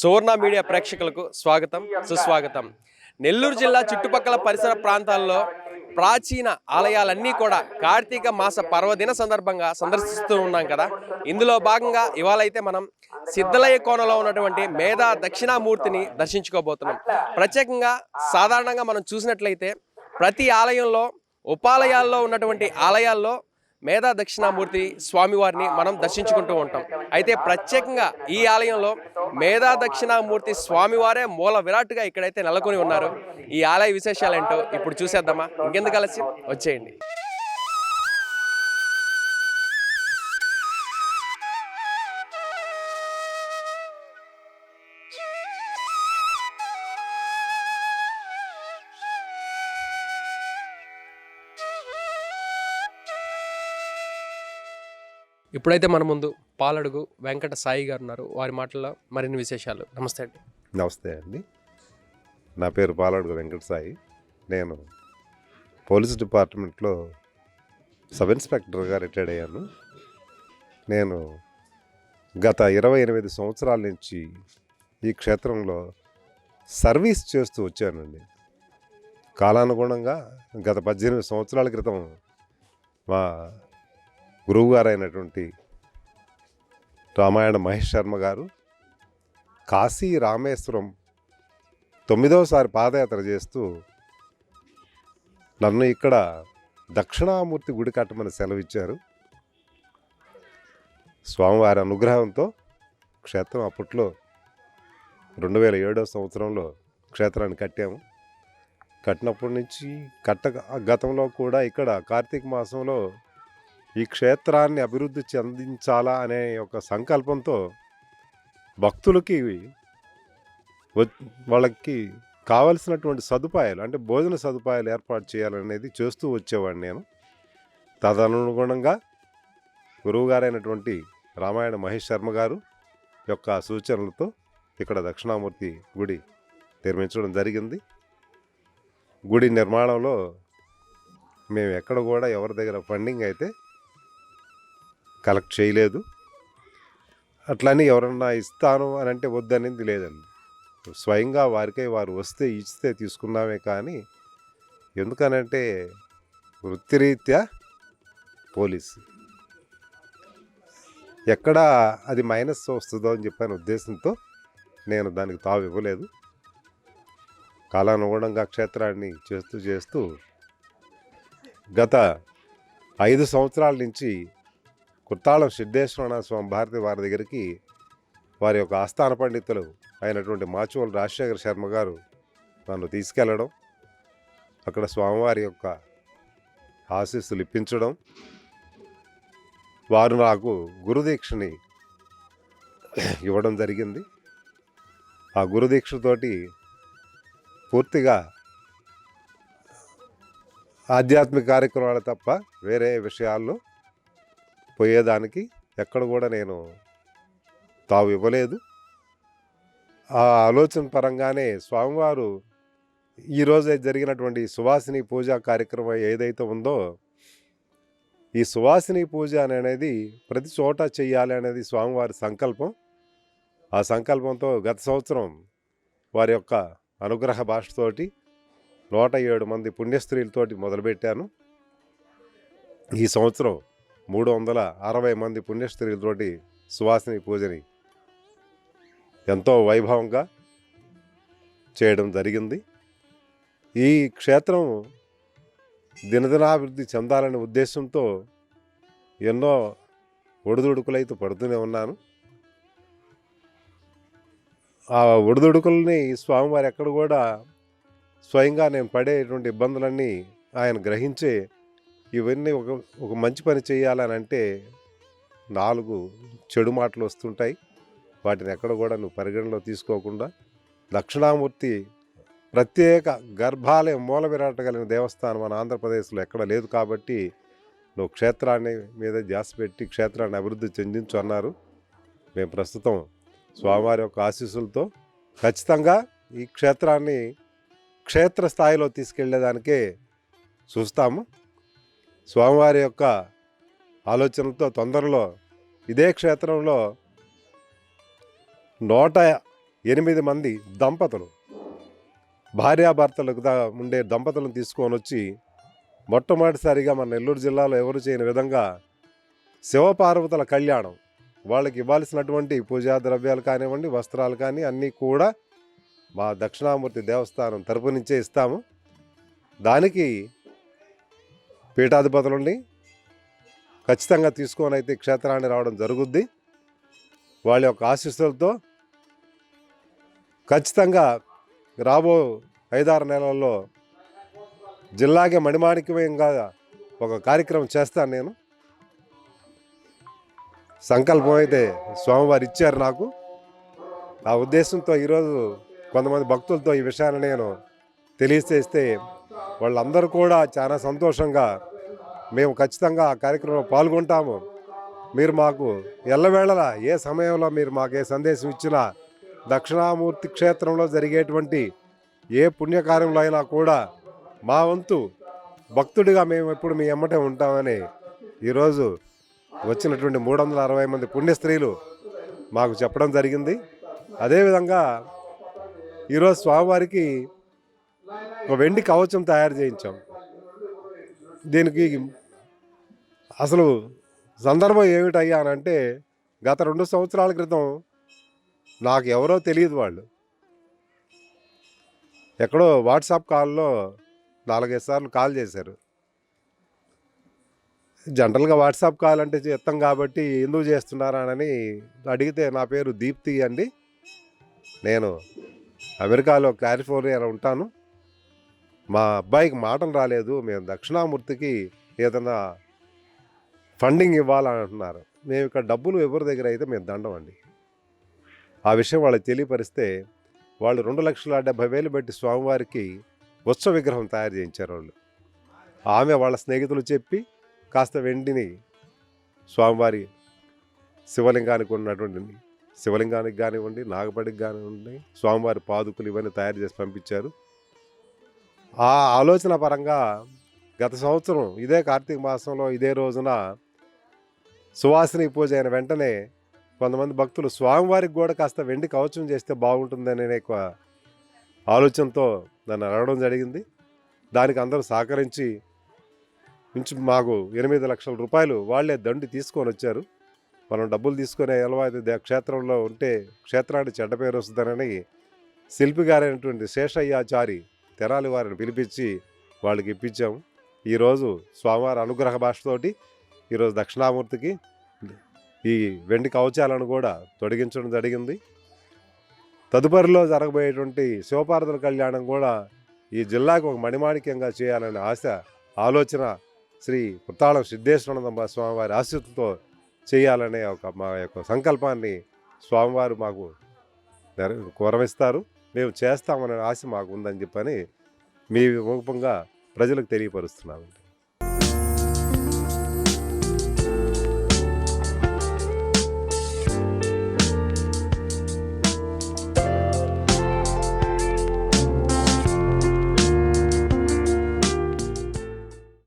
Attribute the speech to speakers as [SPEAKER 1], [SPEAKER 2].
[SPEAKER 1] సువర్ణ media ప్రేక్షకులకు స్వాగతం సుస్వాగతం. నెల్లూరు జిల్లా చుట్టుపక్కల పరిసర ప్రాంతాల్లో ప్రాచీన ఆలయాలన్నీ కూడా కార్తీక మాస పర్వదిన సందర్భంగా సందర్శిస్తూ ఉన్నాం కదా. ఇందులో భాగంగా ఇవాళ అయితే మనం సిద్ధలయ్య కోణలో ఉన్నటువంటి మేధా దక్షిణామూర్తిని దర్శించుకోబోతున్నాం. ప్రత్యేకంగా సాధారణంగా మనం చూసినట్లయితే ప్రతి ఆలయంలో ఉపాలయాల్లో ఉన్నటువంటి ఆలయాల్లో మేధా దక్షిణామూర్తి స్వామివారిని మనం దర్శించుకుంటూ ఉంటాం. అయితే ప్రత్యేకంగా ఈ ఆలయంలో మేధా దక్షిణామూర్తి స్వామివారే మూల విరాట్గా ఇక్కడైతే నెలకొని ఉన్నారు. ఈ ఆలయ విశేషాలు ఏంటో ఇప్పుడు చూసేద్దామా? ఇంకెందుకు కలిసి వచ్చేయండి. ఇప్పుడైతే మన ముందు పాలడుగు వెంకట సాయి గారు ఉన్నారు వారి మాటల్లో మరిన్ని విశేషాలు. నమస్తే అండి.
[SPEAKER 2] నమస్తే అండి. నా పేరు పాలడుగు వెంకట సాయి. నేను పోలీస్ డిపార్ట్మెంట్లో సబ్ ఇన్స్పెక్టర్గా రిటైర్డ్ అయ్యాను. నేను గత ఇరవై ఎనిమిది సంవత్సరాల నుంచి ఈ క్షేత్రంలో సర్వీస్ చేస్తూ వచ్చానండి. కాలానుగుణంగా గత పద్దెనిమిది సంవత్సరాల క్రితం మా గురువుగారైనటువంటి రామాయణ మహేష్ శర్మ గారు కాశీ రామేశ్వరం తొమ్మిదవసారి పాదయాత్ర చేస్తూ నన్ను ఇక్కడ దక్షిణామూర్తి గుడి కట్టమని సెలవిచ్చారు. స్వామివారి అనుగ్రహంతో క్షేత్రం అప్పట్లో రెండు వేల ఏడో సంవత్సరంలో క్షేత్రాన్ని కట్టాము. కట్టినప్పటి నుంచి కట్ట గతంలో కూడా ఇక్కడ కార్తీక మాసంలో ఈ క్షేత్రాన్ని అభివృద్ధి చెందించాలా అనే ఒక సంకల్పంతో భక్తులకి వాళ్ళకి కావలసినటువంటి సదుపాయాలు అంటే భోజన సదుపాయాలు ఏర్పాటు చేయాలనేది చేస్తూ వచ్చేవాడిని నేను. తదనుగుణంగా గురువుగారైనటువంటి రామాయణ మహేష్ శర్మ గారు యొక్క సూచనలతో ఇక్కడ దక్షిణామూర్తి గుడి నిర్మించడం జరిగింది. గుడి నిర్మాణంలో మేము ఎక్కడ కూడా ఎవరి దగ్గర ఫండింగ్ అయితే కలెక్ట్ చేయలేదు. అట్లని ఎవరన్నా ఇస్తాను అని అంటే వద్దనేది లేదండి. స్వయంగా వారికై వారు వస్తే ఇస్తే తీసుకున్నామే కానీ ఎందుకనంటే వృత్తిరీత్యా పోలీస్. ఎక్కడ అది మైనస్ వస్తుందో అని చెప్పిన ఉద్దేశంతో నేను దానికి తావు ఇవ్వలేదు. కాలానుగుణంగా క్షేత్రాన్ని చేస్తూ చేస్తూ గత ఐదు సంవత్సరాల నుంచి కుర్తాళం సిద్ధేశ్వరనాథ స్వామి భారతి వారి దగ్గరికి వారి యొక్క ఆస్థాన పండితులు అయినటువంటి మాచువల్ రాజశేఖర శర్మ గారు నన్ను తీసుకెళ్ళడం అక్కడ స్వామివారి యొక్క ఆశీస్సులు ఇప్పించడం వారు నాకు గురుదీక్షని ఇవ్వడం జరిగింది. ఆ గురుదీక్షతోటి పూర్తిగా ఆధ్యాత్మిక కార్యక్రమాలు తప్ప వేరే విషయాల్లో పోయేదానికి ఎక్కడ కూడా నేను తావు ఇవ్వలేదు. ఆ ఆలోచన పరంగానే స్వామివారు ఈరోజే జరిగినటువంటి సువాసిని పూజా కార్యక్రమం ఏదైతే ఉందో ఈ సువాసిని పూజ అనేది ప్రతి చోట చెయ్యాలి అనేది స్వామివారి సంకల్పం. ఆ సంకల్పంతో గత సంవత్సరం వారి యొక్క అనుగ్రహ భాషతోటి నూట ఏడు మంది పుణ్యస్త్రీలతోటి మొదలుపెట్టాను. ఈ సంవత్సరం మూడు వందల అరవై మంది పుణ్యస్త్రీలతోటి సువాసిని పూజని ఎంతో వైభవంగా చేయడం జరిగింది. ఈ క్షేత్రం దినదినాభివృద్ధి చెందాలనే ఉద్దేశంతో ఎన్నో ఒడిదుడుకులైతే పడుతూనే ఉన్నాను. ఆ ఒడిదుడుకుల్ని స్వామివారు ఎక్కడ కూడా స్వయంగా నేను పడేటువంటి ఇబ్బందులన్నీ ఆయన గ్రహించే ఇవన్నీ ఒక ఒక మంచి పని చేయాలని అంటే నాలుగు చెడు మాటలు వస్తుంటాయి. వాటిని ఎక్కడ కూడా నువ్వు పరిగణలో తీసుకోకుండా దక్షిణామూర్తి ప్రత్యేక గర్భాలయం మూల విరాట కలిగిన దేవస్థానం మన ఆంధ్రప్రదేశ్లో ఎక్కడ లేదు కాబట్టి నువ్వు క్షేత్రాన్ని మీద ధ్యాస పెట్టి క్షేత్రాన్ని అభివృద్ధి చెందించు అన్నారు. మేము ప్రస్తుతం స్వామివారి యొక్క ఆశీస్సులతో ఖచ్చితంగా ఈ క్షేత్రాన్ని క్షేత్ర స్థాయిలో తీసుకెళ్ళేదానికే చూస్తాము. స్వామివారి యొక్క ఆలోచనలతో తొందరలో ఇదే క్షేత్రంలో నూట ఎనిమిది మంది దంపతులు భార్యాభర్తలకు ఉండే దంపతులను తీసుకొని వచ్చి మొట్టమొదటిసారిగా మన నెల్లూరు జిల్లాలో ఎవరు చేయని విధంగా శివపార్వతుల కళ్యాణం. వాళ్ళకి ఇవ్వాల్సినటువంటి పూజా ద్రవ్యాలు కానివ్వండి వస్త్రాలు కానీ అన్నీ కూడా మా దక్షిణామూర్తి దేవస్థానం తరపు నుంచే ఇస్తాము. దానికి పీఠాధిపతులని ఖచ్చితంగా తీసుకొని అయితే క్షేత్రాన్ని రావడం జరుగుద్ది. వాళ్ళ యొక్క ఆశీస్సులతో ఖచ్చితంగా రాబో ఐదారు నెలల్లో జిల్లాకే మణిమాణిక్యంగా ఒక కార్యక్రమం చేస్తాను నేను. సంకల్పం అయితే స్వామివారు ఇచ్చారు నాకు. ఆ ఉద్దేశంతో ఈరోజు కొంతమంది భక్తులతో ఈ విషయాన్ని నేను తెలియజేస్తే వాళ్ళందరూ కూడా చాలా సంతోషంగా మేము ఖచ్చితంగా ఆ కార్యక్రమంలో పాల్గొంటాము. మీరు మాకు ఎల్లవేళలా ఏ సమయంలో మీరు మాకు ఏ సందేశం ఇచ్చినా దక్షిణామూర్తి క్షేత్రంలో జరిగేటువంటి ఏ పుణ్యకార్యంలో అయినా కూడా మా వంతు భక్తుడిగా మేము ఎప్పుడు మీ ఎమ్మటే ఉంటామని ఈరోజు వచ్చినటువంటి మూడు వందల అరవై మంది పుణ్య స్త్రీలు మాకు చెప్పడం జరిగింది. అదేవిధంగా ఈరోజు స్వామివారికి ఒక వెండి కవచం తయారు చేయించాం. దీనికి అసలు సందర్భం ఏమిటయ్యా అని అంటే గత రెండు సంవత్సరాల క్రితం నాకు ఎవరో తెలియదు వాళ్ళు. ఎక్కడో వాట్సాప్ కాల్లో నాలుగైదు సార్లు కాల్ చేశారు. జనరల్గా వాట్సాప్ కాల్ అంటే చేస్తాం కాబట్టి ఎందుకు చేస్తున్నారా అని అడిగితే నా పేరు దీప్తి అండి. నేను అమెరికాలో క్యాలిఫోర్నియాలో ఉంటాను. మా అబ్బాయికి మాటలు రాలేదు మేము దక్షిణామూర్తికి ఏదైనా ఫండింగ్ ఇవ్వాలని అంటున్నారు మేము ఇక్కడ డబ్బులు ఎవరి దగ్గర అయితే మేము దండం అండి. ఆ విషయం వాళ్ళకి తెలియపరిస్తే వాళ్ళు రెండు లక్షల డెబ్బై వేలు పెట్టి స్వామివారికి ఉత్సవ విగ్రహం తయారు చేయించారు వాళ్ళు. ఆమె వాళ్ళ స్నేహితులు చెప్పి కాస్త వెండిని స్వామివారి శివలింగానికి ఉన్నటువంటి శివలింగానికి కానివ్వండి నాగపడికి కానివ్వండి స్వామివారి పాదుకులు ఇవన్నీ తయారు చేసి పంపించారు. ఆ ఆలోచన పరంగా గత సంవత్సరం ఇదే కార్తీక మాసంలో ఇదే రోజున సువాసిని పూజ అయిన వెంటనే కొంతమంది భక్తులు స్వామివారికి కూడా కాస్త వెండి కవచం చేస్తే బాగుంటుందనే ఎక్కువ ఆలోచనతో నన్ను అడగడం జరిగింది. దానికి అందరూ సహకరించి ఇంచు మాకు ఎనిమిది లక్షల రూపాయలు వాళ్ళే దండి తీసుకొని వచ్చారు. మనం డబ్బులు తీసుకునే అలవాటు క్షేత్రంలో ఉంటే క్షేత్రానికి చెడ్డ పేరు వస్తుందనని శిల్పి గారైనటువంటి శేషయ్యాచారి తెరాలి వారిని పిలిపించి వాళ్ళకి ఇప్పించాము. ఈరోజు స్వామివారి అనుగ్రహ భాషతోటి ఈరోజు దక్షిణామూర్తికి ఈ వెండి కవచాలను కూడా తొడిగించడం జరిగింది. తదుపరిలో జరగబోయేటువంటి శివపార్వతుల కళ్యాణం కూడా ఈ జిల్లాకు ఒక మణిమాణిక్యంగా చేయాలనే ఆశ ఆలోచన శ్రీ పుత్తాళం సిద్ధేశ్వరానంద స్వామివారి ఆశతో చేయాలనే ఒక మా యొక్క సంకల్పాన్ని స్వామివారు మాకు నెర కోరమిస్తారు మేము చేస్తామనే ఆశ మాకు ఉందని చెప్పని మీ రూపంగా ప్రజలకు తెలియపరుస్తున్నామండి.